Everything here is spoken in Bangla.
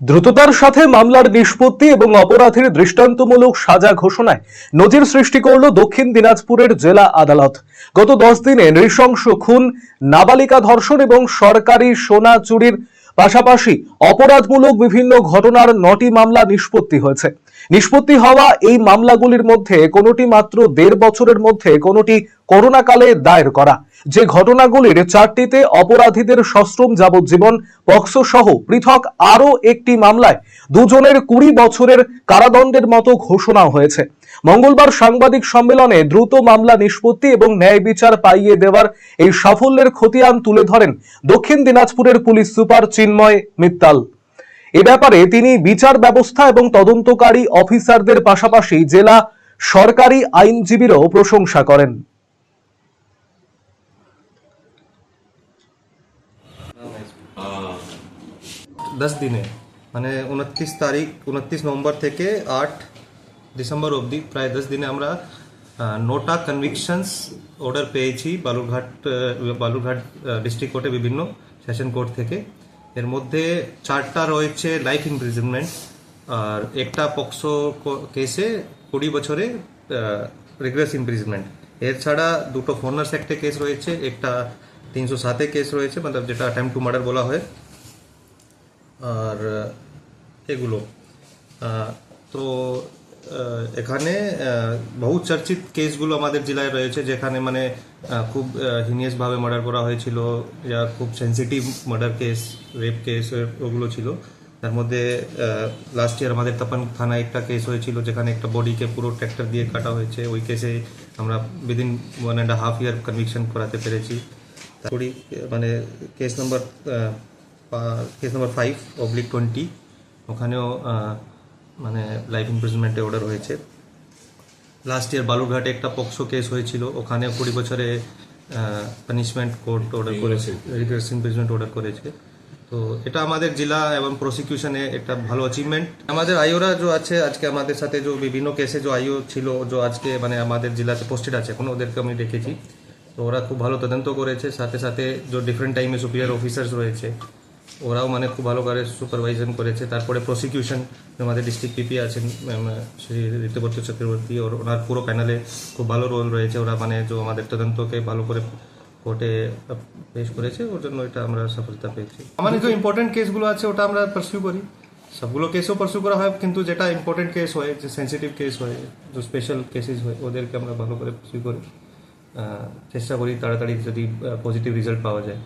দ্রুততার সাথে মামলার নিষ্পত্তি এবং অপরাধীর দৃষ্টান্তমূলক সাজা ঘোষণায় নজির সৃষ্টি করল দক্ষিণ দিনাজপুরের জেলা আদালত। গত দশ দিনে নৃশংস খুন, নাবালিকা ধর্ষণ এবং সরকারি সোনা চুরির পাশাপাশি অপরাধমূলক বিভিন্ন ঘটনার নটি মামলা নিষ্পত্তি হয়েছে। নিষ্পত্তি হওয়া এই মামলাগুলির মধ্যে কোনোটি মাত্র দেড় বছরের মধ্যে, কোনোটি করোনাকালে দায়ের করা। যে ঘটনাগুলির চারটিতে অপরাধীদের সশ্রম যাবজ্জীবন, পক্সো সহ পৃথক আরও একটি মামলায় দুজনের কুড়ি বছরের কারাদণ্ডের মতো ঘোষণা হয়েছে। মঙ্গলবার সাংবাদিক সম্মেলনে দ্রুত মামলা নিষ্পত্তি এবং ন্যায় বিচার পাইয়ে দেওয়ার এই সাফল্যের খতিয়ান তুলে ধরেন দক্ষিণ দিনাজপুরের পুলিশ সুপার চিন্ময় মিত্তাল। এ ব্যাপারে তিনি বিচার ব্যবস্থা এবং তদন্তকারী অফিসারদের পাশাপাশি জেলা সরকারি আইনজীবীরও প্রশংসা করেন। দশ দিনে। মানে উনত্রিশ তারিখ, উনত্রিশ নভেম্বর থেকে আট ডিসেম্বর অবধি প্রায় দশ দিনে আমরা নটা কনভিকশনস অর্ডার পেয়েছি বালুরঘাট বালুরঘাট ডিস্ট্রিক্ট কোর্টে বিভিন্ন সেশন কোর্ট থেকে। এর মধ্যে চারটা রয়েছে লাইফ ইমপ্রিজনমেন্ট আর একটা পক্সো কেসে কুড়ি বছরে রিগ্রেস ইমপ্রিজনমেন্ট এর ছাড়া দুটো ফোনার্স একটা কেস রয়েছে, একটা তিনশো সাতে কেস রয়েছে মানে যেটা টাইম টু মার্ডার বলা হয়। আর এগুলো। তো এখানে বহু চর্চিত কেসগুলো আমাদের জেলায় রয়েছে যেখানে মানে খুব হিনিয়াসভাবে মার্ডার করা হয়েছিল, যা খুব sensitive murder case rape case ওগুলো ছিল। তার মধ্যে লাস্ট ইয়ার আমাদের তাপান থানায় একটা কেস হয়েছিল যেখানে একটা বডিকে পুরো ট্র্যাক্টর দিয়ে কাটা হয়েছে। ওই কেসে আমরা within one and half year conviction করাতে পেরেছি। তারপরে মানে case number case number five oblique twenty ওখানেও মানে লাইফ ইমপ্রিজনমেন্টে অর্ডার হয়েছে। লাস্ট ইয়ার বালুরঘাটে একটা পক্সো কেস হয়েছিল ওখানে কুড়ি বছরে পানিশমেন্ট কোর্ট অর্ডার করেছে। রিগ্রেস ইমপ্রিজনমেন্ট অর্ডার করেছে। তো এটা আমাদের জেলা এবং প্রসিকিউশনে একটা ভালো অ্যাচিভমেন্ট আমাদের আইওরা যে আছে আজকে আমাদের সাথে যে বিভিন্ন কেসে যে আইও ছিল যে আজকে মানে আমাদের জেলাতে পোস্টেড আছে এখন ওদেরকে আমি দেখেছি। তো ওরা খুব ভালো তদন্ত করেছে। সাথে সাথে যে ডিফারেন্ট টাইমে সুপিরিয়র অফিসার্স রয়েছে ওরাও মানে খুব ভালো করে সুপারভাইজন করেছে। তারপরে প্রসিকিউশন আমাদের ডিস্ট্রিক্ট পিপি আছেন শ্রী ঋতুবর্ত চক্রবর্তী, ওর, ওনার পুরো প্যানেলে খুব ভালো রোল রয়েছে। ওরা মানে যে আমাদের তদন্তকে ভালো করে কোর্টে পেশ করেছে, ওর জন্য এটা আমরা সফলতা পেয়েছি। আমাদের যে ইম্পর্টেন্ট কেসগুলো আছে, ওটা আমরা পার্সিউ করি। সবগুলো কেসও পারসিউ করা হয়, কিন্তু যেটা ইম্পর্টেন্ট কেস হয়, যে সেন্সিটিভ কেস হয়, যে স্পেশাল কেসেস হয়, ওদেরকে আমরা ভালো করে পারসিউ করি। চেষ্টা করি তাড়াতাড়ি যদি পজিটিভ রেজাল্ট পাওয়া যায়।